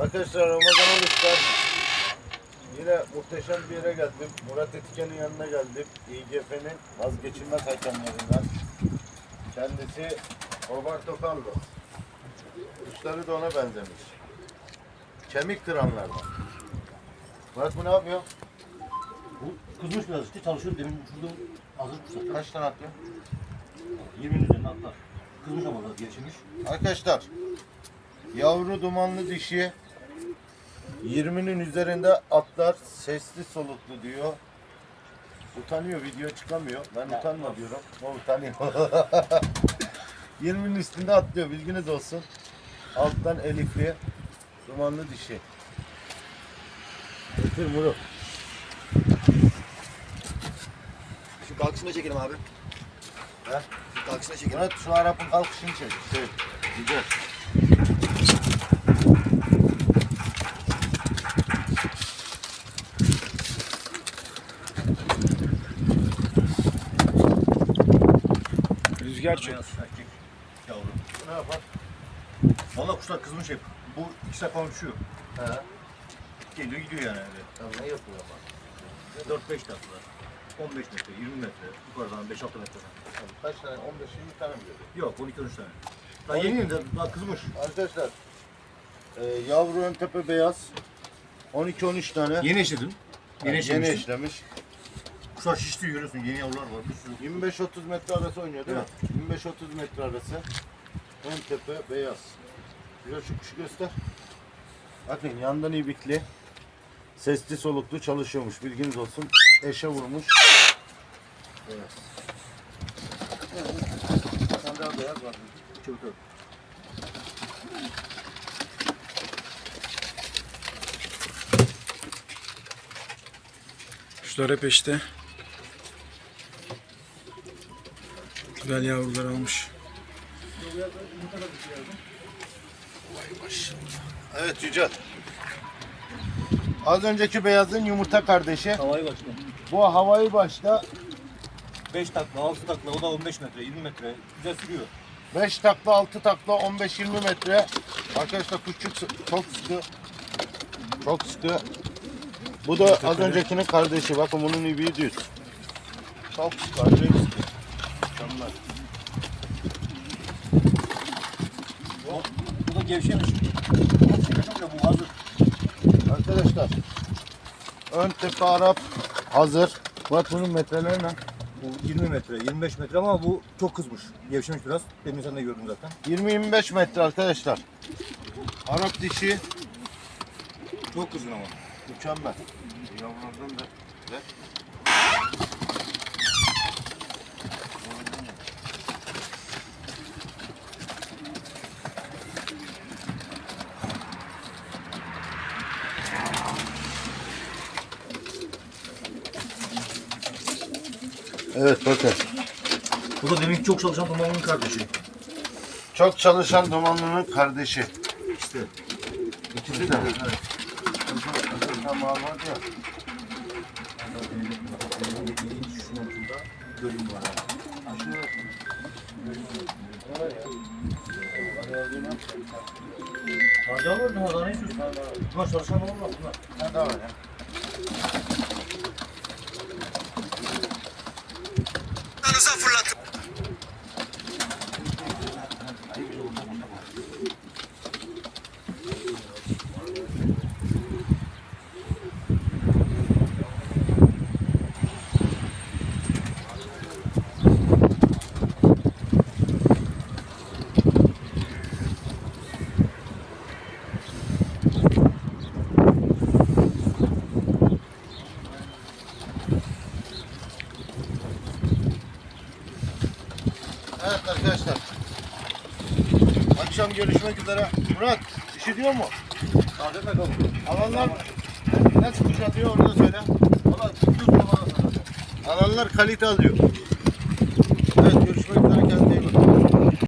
Arkadaşlar Ramazan Oruç'tan yine muhteşem bir yere geldim. Murat Etken'in yanına geldim. İGF'nin vazgeçilmez hakemlerinden. Kendisi Roberto Carlos. Kuşları da ona benzemiş. Kemik kıranlardan. Murat bu ne yapıyor? Bu kızmış biraz işte çalışıyor. Demin şurada hazır kuşlar. Kaç tane atıyor? 20'nin üzerine atlar. Kızmış ama da gelişmiş. Arkadaşlar yavru dumanlı dişi 20'nin üzerinde atlar sesli soluklu diyor. Utanıyor video çıkamıyor. Ben utanma diyorum. O utanıyor. 20'nin üstünde atlıyor bilginiz olsun. Alttan elifli dumanlı dişi. Getir Muru. Şu kalkışına çekelim abi. He? Şu kalkışına çekelim. Murat şu Arap'ın kalkışını çek. Şey, güzel. Rüzgar çok. Beyaz erkek yavru. Ne yapar? Valla kuşlar kızmış hep. Bu iki sefer uçuyor. He. Geliyor gidiyor yani öyle. Tamam ne yapıyor ama? 4-5 taklar. 15 metre, 20 metre, yukarıdan 5-6 metreden. Tamam, Kaç tane? 15-20 tane mi görüyor? Yok 12-13 tane. Daha yeni yeni de daha kızmış. Arkadaşlar e, yavru ön tepe beyaz 12-13 tane Yeni eşledim. Yeni yeni eşlemiştim. eşlemiş. Kuşlar şişti görüyorsun yeni yavrular var bir sürü. 25-30 metre arası oynuyor değil mi? 25-30 metre arası ön tepe beyaz. Biraz şu kuşu göster. Bakın yandan ibikli. Sesli soluklu çalışıyormuş bilginiz olsun. Eşe vurmuş. Beyaz. Tane daha beyaz var. Çabuk ol. Kuşlar hep eşte. Güzel yavrular almış. Evet Yücel. Az önceki beyazın yumurta kardeşi. Havayı başla. Bu havayı başta 5 takla, 6 takla, o da 15 metre, 20 metre. Güzel sürüyor. 5 takla 6 takla 15-20 metre. Arkadaşlar küçük çok sıkı. Çok sıkı. Bu da az öncekinin kardeşi. Bakın bunun ibiği düz. Çok sıkı. Acayip sıkı. Mükemmel. O, bu da gevşemiş. Bu hazır. Arkadaşlar ön tepe Arap hazır. Bak bunun metreleri ne? Bu 20 metre, 25 metre ama bu çok kızmış. Gevşemiş biraz. Demin sen de gördün zaten. 20-25 metre arkadaşlar. Arap dişi Çok kızgın ama. mükemmel. Yavrulardan da ver. Evet bakın. Bu da demin çok çalışan Tomal'ın kardeşi. Çok çalışan dumanlının kardeşi. İşte. İkisi de. Evet. Mal var oradan, hadi ne istiyorsun? Bunlar çalışan olur mu? Bunlar. Sen de var ya. Evet arkadaşlar. Akşam görüşmek üzere. Murat, işitiyor mu? Hadi bakalım. Alanlar nasıl kuşatıyor onu da söyle. Valla tutuyorsun bana sana. Alanlar kalite alıyor.